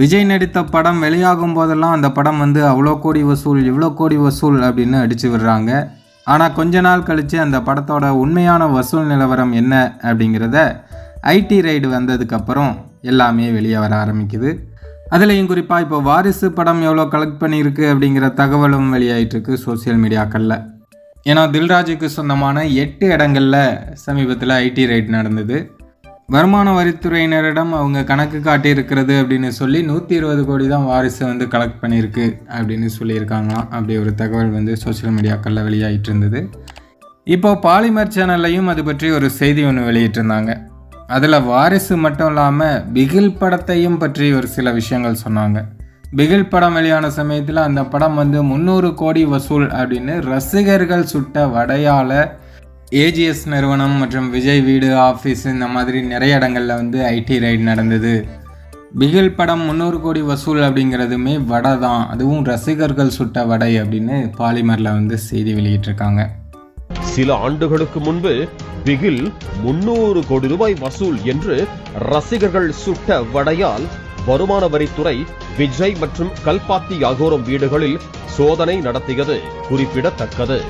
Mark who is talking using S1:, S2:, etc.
S1: விஜய் நடித்த படம் வெளியாகும் போதெல்லாம் அந்த படம் வந்து அவ்வளோ கோடி வசூல் இவ்வளோ கோடி வசூல் அப்படின்னு அடித்து விடுறாங்க. ஆனால் கொஞ்ச நாள் கழித்து அந்த படத்தோட உண்மையான வசூல் நிலவரம் என்ன அப்படிங்கிறத ஐடி ரைடு வந்ததுக்கப்புறம் எல்லாமே வெளியே வர ஆரம்பிக்குது. அதுலேயும் குறிப்பாக இப்போ வாரிசு படம் எவ்வளோ கலெக்ட் பண்ணியிருக்கு அப்படிங்கிற தகவலும் வெளியாயிட்டிருக்கு சோஷியல் மீடியாக்களில் ஏன்னா தில்ராஜுக்கு சொந்தமான எட்டு இடங்களில் சமீபத்தில் ஐடி ரைட் நடந்தது. வருமான வரித்துறையினரிடம் அவங்க கணக்கு காட்டியிருக்கிறது அப்படின்னு சொல்லி நூற்றி இருபது கோடி தான் வாரிசு வந்து கலெக்ட் பண்ணியிருக்கு அப்படின்னு சொல்லியிருக்காங்களாம். அப்படி ஒரு தகவல் வந்து சோஷியல் மீடியாக்களில் வெளியாகிட்டு இருந்தது. இப்போ பாலிமர் சேனல்லையும் அது பற்றி ஒரு செய்தி ஒன்று வெளியிட்டிருந்தாங்க. அதில் வாரிசு மட்டும் இல்லாமல் பிகில் படத்தையும் பற்றி ஒரு சில விஷயங்கள் சொன்னாங்க. பிகில் படம் வெளியான சமயத்தில் அந்த படம் வந்து முந்நூறு கோடி வசூல் அப்படின்னு ரசிகர்கள் சுட்ட வடையால் ஏஜிஎஸ் நிறுவனம் மற்றும் விஜய் வீடு ஆஃபீஸ் இந்த மாதிரி நிறைய இடங்களில் வந்து ஐடி ரைடு நடந்தது. பிகில் படம் முந்நூறு கோடி வசூல் அப்படிங்கிறதுமே வடை தான் அதுவும் ரசிகர்கள் சுட்ட வடை அப்படின்னு பாலிமரில் வந்து செய்தி வெளியிட்டிருக்காங்க.
S2: சில ஆண்டுகளுக்கு முன்பு பிகில் முன்னூறு கோடி ரூபாய் வசூல் என்று ரசிகர்கள் சுட்ட வடையால் வருமான வரித்துறை விஜய் மற்றும் கல்பாத்தி அகோரம் வீடுகளில் சோதனை நடத்தியது குறிப்பிடத்தக்கது.